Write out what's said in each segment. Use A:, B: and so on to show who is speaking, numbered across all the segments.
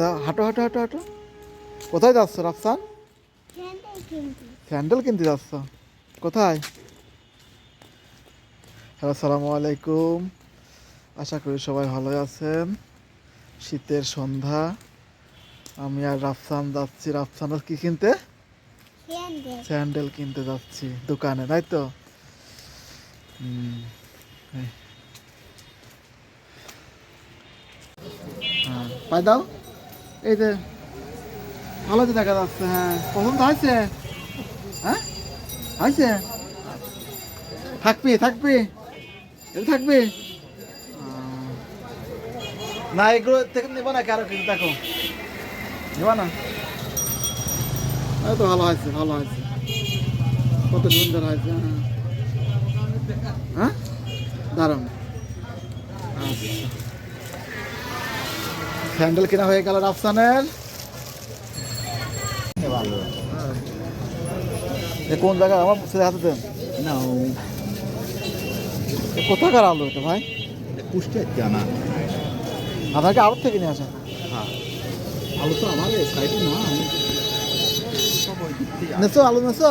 A: তা হাঁটো হাঁটো হাঁটো হাঁটো। কোথায় যাচ্ছ রাফসান? স্যান্ডেল কিনতে যাচ্ছ। কোথায়? হ্যালো সালামু আলাইকুম। আশা করি সবাই ভালো আছেন। শীতের সন্ধ্যা। আমি আর রাফসান যাচ্ছি। রাফসানের কি কিনতে? স্যান্ডেল কিনতে যাচ্ছি দোকানে তাই তো? হুম, হ্যাঁ পাই দাও। এই যে, ভালো তো দেখা যাচ্ছে হ্যাঁ। পছন্দ হয়েছে। হ্যাঁ? হয়েছে? থাকবি থাকবি। থাকবি। না, এগুলো থেকে নেব না কারও কিছু দেখো? নেব না? তো ভালো হয়েছে ভালো হয়েছে। কত সুন্দর হয়েছে হ্যাঁ। হ্যাঁ? দারুণ। আচ্ছা। স্যান্ডেল কেনা হয়ে গেল রাফসানের। কোন জায়গায় আমার ছেলে হাতে দেন।
B: না
A: কোথাকার আলু এটা ভাই?
B: পুষ্টি জানা।
A: আপনাকে আড়ত থেকে নিয়ে আসেন
B: হ্যাঁ। আলু তো আমাদের সাইডে না।
A: নেছো আলু নেছো?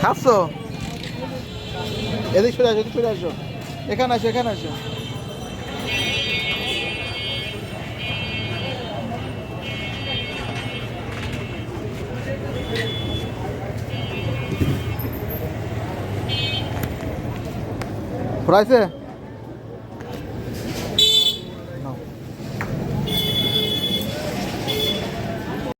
A: খাচ্ছ এদিক ফিরে আসো এদিক ফিরে আসো এখানে আসো এখানে আসো ফুরাইছে